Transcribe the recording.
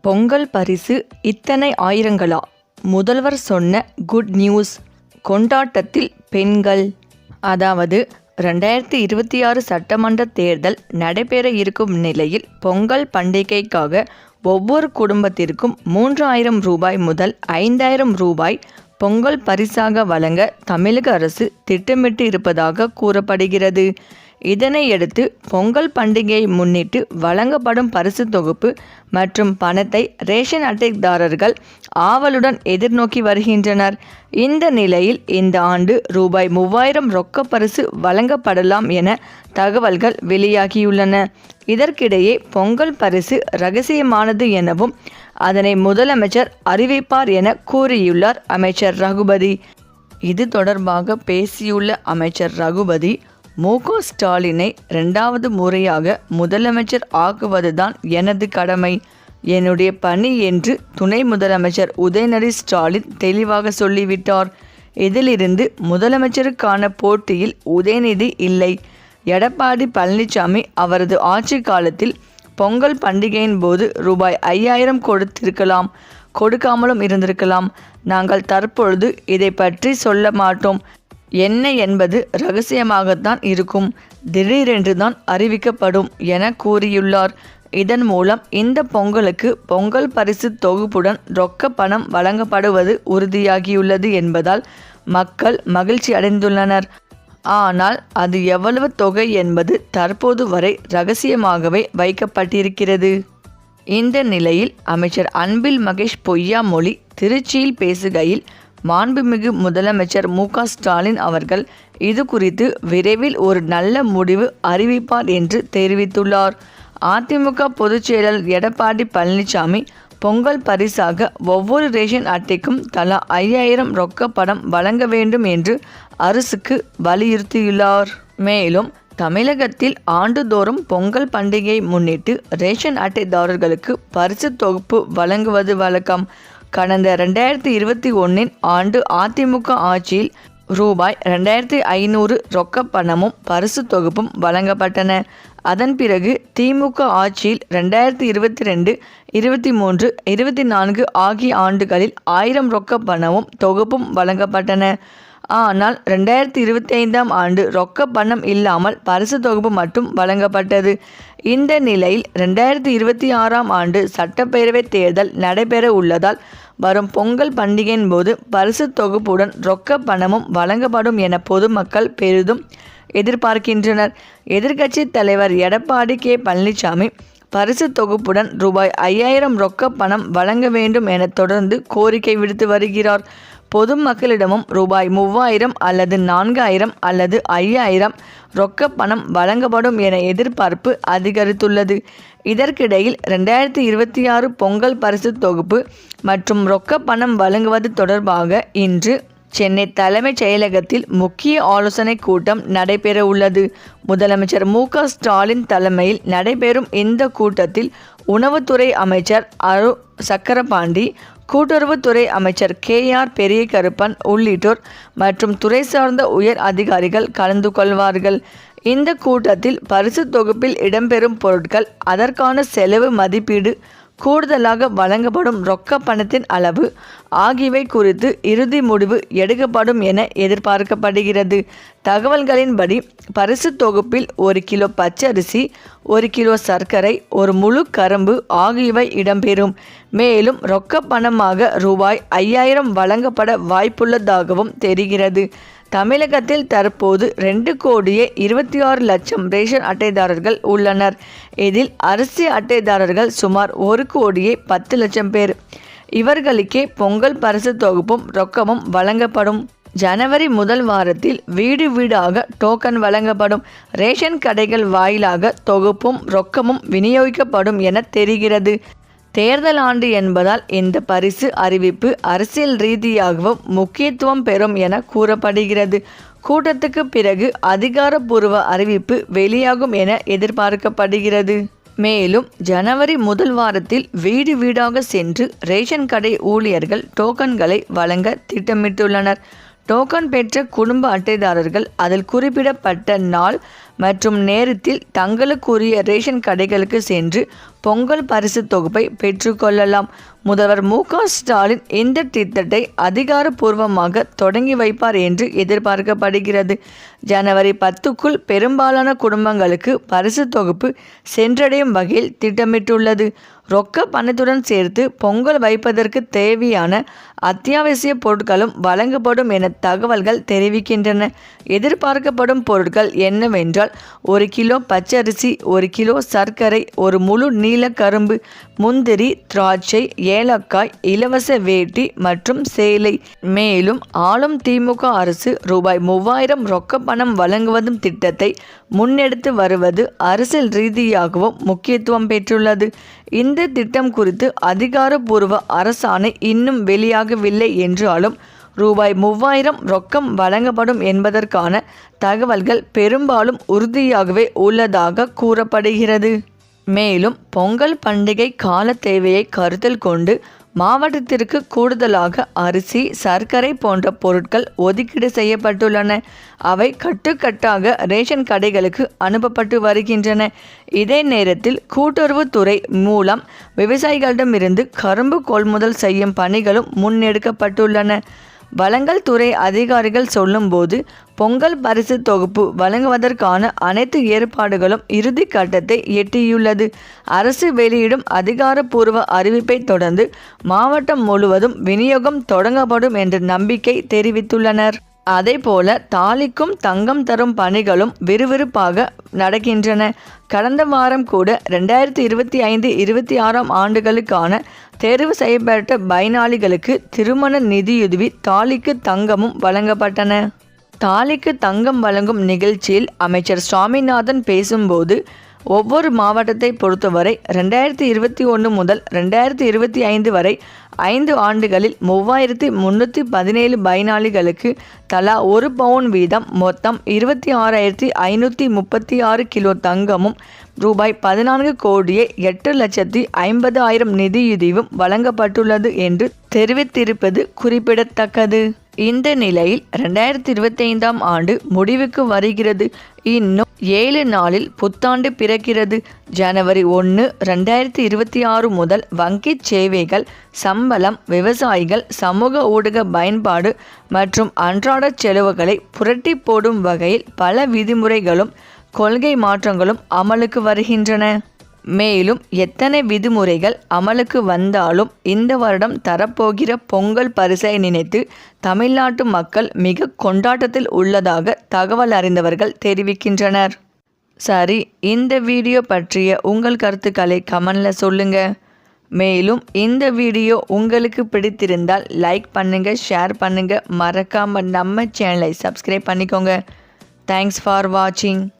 பொங்கல் பரிசு இத்தனை ஆயிரங்களா? முதல்வர் சொன்ன குட் நியூஸ் கொண்டாட்டத்தில் பெண்கள். அதாவது ரெண்டாயிரத்தி இருபத்தி ஆறு சட்டமன்ற தேர்தல் நடைபெற இருக்கும் நிலையில் பொங்கல் பண்டிகைக்காக ஒவ்வொரு குடும்பத்திற்கும் மூன்று ஆயிரம் ரூபாய் முதல் ஐந்தாயிரம் ரூபாய் பொங்கல் பரிசாக வழங்க தமிழக அரசு திட்டமிட்டு இருப்பதாக கூறப்படுகிறது. இதனையடுத்து பொங்கல் பண்டிகையை முன்னிட்டு வழங்கப்படும் பரிசு தொகுப்பு மற்றும் பணத்தை ரேஷன் அட்டைதாரர்கள் ஆவலுடன் எதிர்நோக்கி வருகின்றனர். இந்த நிலையில் இந்த ஆண்டு ரூபாய் மூவாயிரம் ரொக்க பரிசு வழங்கப்படலாம் என தகவல்கள் வெளியாகியுள்ளன. இதற்கிடையே பொங்கல் பரிசு ரகசியமானது எனவும் அதனை முதலமைச்சர் அறிவிப்பார் என கூறியுள்ளார் அமைச்சர் ரகுபதி. இது தொடர்பாக பேசியுள்ள அமைச்சர் ரகுபதி மு க ஸ்டாலினை ரெண்டாவது முறையாக முதலமைச்சர் ஆக்குவதுதான் எனது கடமை. என்னுடைய பணி என்று துணை முதலமைச்சர் உதயநிதி ஸ்டாலின் தெளிவாக சொல்லிவிட்டார். இதிலிருந்து முதலமைச்சருக்கான போட்டியில் உதயநிதி இல்லை. எடப்பாடி பழனிசாமி அவரது ஆட்சி காலத்தில் பொங்கல் பண்டிகையின் போது ரூபாய் ஐயாயிரம் கொடுத்திருக்கலாம் கொடுக்காமலும் இருந்திருக்கலாம். நாங்கள் தற்பொழுது இதை பற்றி சொல்ல மாட்டோம். என்ன என்பது ரகசியமாகத்தான் இருக்கும். திடீரென்று தான் அறிவிக்கப்படும் என கூறியுள்ளார். இதன் மூலம் இந்த பொங்கலுக்கு பொங்கல் பரிசு தொகுப்புடன் ரொக்க பணம் வழங்கப்படுவது உறுதியாகியுள்ளது என்பதால் மக்கள் மகிழ்ச்சி அடைந்துள்ளனர். ஆனால் அது எவ்வளவு தொகை என்பது தற்போது வரை ரகசியமாகவே வைக்கப்பட்டிருக்கிறது. இந்த நிலையில் அமைச்சர் அன்பில் மகேஷ் பொய்யாமொழி திருச்சியில் பேசுகையில் மாண்புமிகு முதலமைச்சர் மு க ஸ்டாலின் அவர்கள் இது குறித்து விரைவில் ஒரு நல்ல முடிவு அறிவிப்பார் என்று தெரிவித்துள்ளார். அதிமுக பொதுச் செயலர் எடப்பாடி பழனிசாமி பொங்கல் பரிசாக ஒவ்வொரு ரேஷன் அட்டைக்கும் தலா ஐயாயிரம் ரொக்க படம் வழங்க வேண்டும் என்று அரசுக்கு வலியுறுத்தியுள்ளார். மேலும் தமிழகத்தில் ஆண்டுதோறும் பொங்கல் பண்டிகையை முன்னிட்டு ரேஷன் அட்டைதாரர்களுக்கு பரிசு தொகுப்பு வழங்குவது வழக்கம். கடந்த ரெண்டாயிரத்தி இருபத்தி ஒன்றின் ஆண்டு அதிமுக ஆட்சியில் ரூபாய் ரெண்டாயிரத்தி ஐநூறு ரொக்க பணமும் பரிசு தொகுப்பும் வழங்கப்பட்டன. அதன் பிறகு திமுக ஆட்சியில் ரெண்டாயிரத்தி இருபத்தி ரெண்டு இருபத்தி மூன்று இருபத்தி நான்கு ஆகிய ஆண்டுகளில் ஆயிரம் ரொக்க பணமும் தொகுப்பும் வழங்கப்பட்டன. ஆனால் ரெண்டாயிரத்தி இருபத்தி ஐந்தாம் ஆண்டு ரொக்க பணம் இல்லாமல் பரிசு தொகுப்பு மட்டும் வழங்கப்பட்டது. இந்த நிலையில் ரெண்டாயிரத்தி இருபத்தி ஆறாம் ஆண்டு சட்டப்பேரவைத் தேர்தல் நடைபெற உள்ளதால் வரும் பொங்கல் பண்டிகையின் போது பரிசு தொகுப்புடன் ரொக்க பணமும் வழங்கப்படும் என பொதுமக்கள் பெரிதும் எதிர்பார்க்கின்றனர். எதிர்க்கட்சி தலைவர் எடப்பாடி கே பழனிசாமி பரிசு தொகுப்புடன் ரூபாய் ஐயாயிரம் ரொக்க பணம் வழங்க வேண்டும் என தொடர்ந்து கோரிக்கை விடுத்து வருகிறார். பொதுமக்களிடமும் ரூபாய் மூவாயிரம் அல்லது நான்காயிரம் அல்லது ஐயாயிரம் ரொக்க பணம் வழங்கப்படும் என எதிர்பார்ப்பு அதிகரித்துள்ளது. இதற்கிடையில் ரெண்டாயிரத்தி இருபத்தி ஆறு பொங்கல் பரிசு தொகுப்பு மற்றும் ரொக்க பணம் வழங்குவது தொடர்பாக இன்று சென்னை தலைமைச் செயலகத்தில் முக்கிய ஆலோசனை கூட்டம் நடைபெற உள்ளது முதலமைச்சர் மு க ஸ்டாலின் தலைமையில் நடைபெறும் இந்த கூட்டத்தில் உணவுத்துறை அமைச்சர் அரு சக்கரபாண்டி கூட்டுறவுத்துறை அமைச்சர் கே ஆர் பெரிய கருப்பன் உள்ளிட்டோர் மற்றும் துறை சார்ந்த உயர் அதிகாரிகள் கலந்து கொள்வார்கள். இந்த கூட்டத்தில் பரிசு தொகுப்பில் இடம்பெறும் பொருட்கள் அதற்கான செலவு மதிப்பீடு கூடுதலாக வழங்கப்படும் ரொக்க பணத்தின் அளவு ஆகியவை குறித்து இறுதி முடிவு எடுக்கப்படும் என எதிர்பார்க்கப்படுகிறது. தகவல்களின்படி பரிசு தொகுப்பில் ஒரு கிலோ பச்சரிசி ஒரு கிலோ சர்க்கரை ஒரு முழு கரும்பு ஆகியவை இடம்பெறும். மேலும் ரொக்க பணமாக ரூபாய் ஐயாயிரம் வழங்கப்பட வாய்ப்புள்ளதாகவும் தெரிகிறது. தமிழகத்தில் தற்போது ரெண்டு கோடியே இருபத்தி ஆறு லட்சம் ரேஷன் அட்டைதாரர்கள் உள்ளனர். இதில் அரிசி அட்டைதாரர்கள் சுமார் ஒரு கோடியே பத்து லட்சம் பேர். இவர்களுக்கே பொங்கல் பரிசு தொகுப்பும் ரொக்கமும் வழங்கப்படும். ஜனவரி முதல் வாரத்தில் வீடு வீடாக டோக்கன் வழங்கப்படும். ரேஷன் கடைகள் வாயிலாக தொகுப்பும் ரொக்கமும் விநியோகிக்கப்படும் என தெரிகிறது. தேர்தல் ஆண்டு என்பதால் இந்த பரிசு அறிவிப்பு அரசியல் ரீதியாகவும் முக்கியத்துவம் பெறும் என கூறப்படுகிறது. கூட்டத்துக்கு பிறகு அதிகாரப்பூர்வ அறிவிப்பு வெளியாகும் என எதிர்பார்க்கப்படுகிறது. மேலும் ஜனவரி முதல் வாரத்தில் வீடு வீடாக சென்று ரேஷன் கடை ஊழியர்கள் டோக்கன்களை வழங்க திட்டமிட்டுள்ளனர். டோக்கன் பெற்ற குடும்ப அட்டைதாரர்கள் அதில் குறிப்பிடப்பட்ட நாள் மற்றும் நேரத்தில் தங்களுக்குரிய ரேஷன் கடைகளுக்கு சென்று பொங்கல் பரிசு தொகுப்பை பெற்றுக்கொள்ளலாம். முதல்வர் மு க ஸ்டாலின் இந்த திட்டத்தை அதிகாரப்பூர்வமாக தொடங்கி வைப்பார் என்று எதிர்பார்க்கப்படுகிறது. ஜனவரி பத்துக்குள் பெரும்பாலான குடும்பங்களுக்கு பரிசு தொகுப்பு சென்றடையும் வகையில் திட்டமிட்டுள்ளது. ரொக்க பணத்துடன் சேர்த்து பொங்கல் வைப்பதற்கு தேவையான அத்தியாவசிய பொருட்களும் வழங்கப்படும் என தகவல்கள் தெரிவிக்கின்றன. எதிர்பார்க்கப்படும் பொருட்கள் என்னவென்றால் ஒரு கிலோ பச்சரிசி ஒரு கிலோ சர்க்கரை ஒரு முழு நீல கரும்பு முந்திரி திராட்சை ஏலக்காய் இலவச வேட்டி மற்றும் சேலை. மேலும் ஆளும் திமுக அரசு ரூபாய் மூவாயிரம் ரொக்க பணம் வழங்குவதும் திட்டத்தை முன்னெடுத்து வருவது அரசியல் ரீதியாகவும் முக்கியத்துவம் பெற்றுள்ளது. இந்த திட்டம் குறித்து அதிகாரப்பூர்வ அரசாணை இன்னும் வெளியாகவில்லை என்றாலும் ரூபாய் மூவாயிரம் ரொக்கம் வழங்கப்படும் என்பதற்கான தகவல்கள் பெரும்பாலும் உறுதியாகவே உள்ளதாக கூறப்படுகிறது. மேலும் பொங்கல் பண்டிகை கால தேவையை கருத்தில் கொண்டு மாவட்டத்திற்கு கூடுதலாக அரிசி சர்க்கரை போன்ற பொருட்கள் ஒதுக்கீடு செய்யப்பட்டுள்ளன. அவை கட்டுக்கட்டாக ரேஷன் கடைகளுக்கு அனுப்பப்பட்டு வருகின்றன. இதே நேரத்தில் கூட்டுறவுத்துறை மூலம் விவசாயிகளிடமிருந்து கரும்பு கொள்முதல் செய்யும் பணிகளும் முன்னெடுக்கப்பட்டுள்ளன. வழங்கல் துறை அதிகாரிகள் சொல்லும்போது பொங்கல் பரிசு தொகுப்பு வழங்குவதற்கான அனைத்து ஏற்பாடுகளும் இறுதி கட்டத்தை எட்டியுள்ளது. அரசு வெளியிடும் அதிகாரப்பூர்வ அறிவிப்பை தொடர்ந்து மாவட்டம் முழுவதும் விநியோகம் தொடங்கப்படும் என்ற நம்பிக்கை தெரிவித்துள்ளனர். அதேபோல தாலிக்கும் தங்கம் தரும் பணிகளும் விறுவிறுப்பாக நடக்கின்றன. கடந்த வாரம் கூட ரெண்டாயிரத்தி இருபத்தி ஐந்து இருபத்தி ஆறாம் ஆண்டுகளுக்கான தேர்வு செய்யப்பட்ட பயனாளிகளுக்கு திருமண நிதியுதவி தாலிக்கு தங்கமும் வழங்கப்பட்டன. தாலிக்கு தங்கம் வழங்கும் நிகழ்ச்சியில் அமைச்சர் சுவாமிநாதன் பேசும்போது ஒவ்வொரு மாவட்டத்தை பொறுத்தவரை ரெண்டாயிரத்தி இருபத்தி ஒன்று முதல் ரெண்டாயிரத்தி இருபத்தி ஐந்து வரை ஐந்து ஆண்டுகளில் மூவாயிரத்தி முந்நூற்றி பதினேழு பயனாளிகளுக்கு தலா ஒரு பவுன் வீதம் மொத்தம் இருபத்தி ஆறாயிரத்தி ஐநூற்றி முப்பத்தி ஆறு கிலோ தங்கமும் ரூபாய் பதினான்கு கோடியே எட்டு லட்சத்தி ஐம்பது ஆயிரம் நிதியுதவியும் வழங்கப்பட்டுள்ளது என்று தெரிவித்திருப்பது குறிப்பிடத்தக்கது. இந்த நிலையில் ரெண்டாயிரத்தி இருபத்தி ஐந்தாம் ஆண்டு முடிவுக்கு வருகிறது. இன்னும் ஏழு நாளில் புத்தாண்டு பிறக்கிறது. ஜனவரி ஒன்று ரெண்டாயிரத்தி இருபத்தி ஆறு முதல் வங்கி சேவைகள் சம்பளம் விவசாயிகள் சமூக ஊடக பயன்பாடு மற்றும் அன்றாட செலவுகளை புரட்டி போடும் வகையில் பல விதிமுறைகளும் கொள்கை மாற்றங்களும் அமலுக்கு வருகின்றன. மேலும் எத்தனை விதிமுறைகள் அமலுக்கு வந்தாலும் இந்த வருடம் தரப்போகிற பொங்கல் பரிசை நினைத்து தமிழ்நாட்டு மக்கள் மிக கொண்டாட்டத்தில் உள்ளதாக தகவல் அறிந்தவர்கள் தெரிவிக்கின்றனர். சரி இந்த வீடியோ பற்றிய உங்கள் கருத்துக்களை கமெண்டில் சொல்லுங்கள் மேலும் இந்த வீடியோ உங்களுக்கு பிடித்திருந்தால் லைக் பண்ணுங்கள் ஷேர் பண்ணுங்கள் மறக்காமல் நம்ம சேனலை சப்ஸ்கிரைப் பண்ணிக்கோங்க. தேங்க்ஸ் ஃபார் வாட்சிங்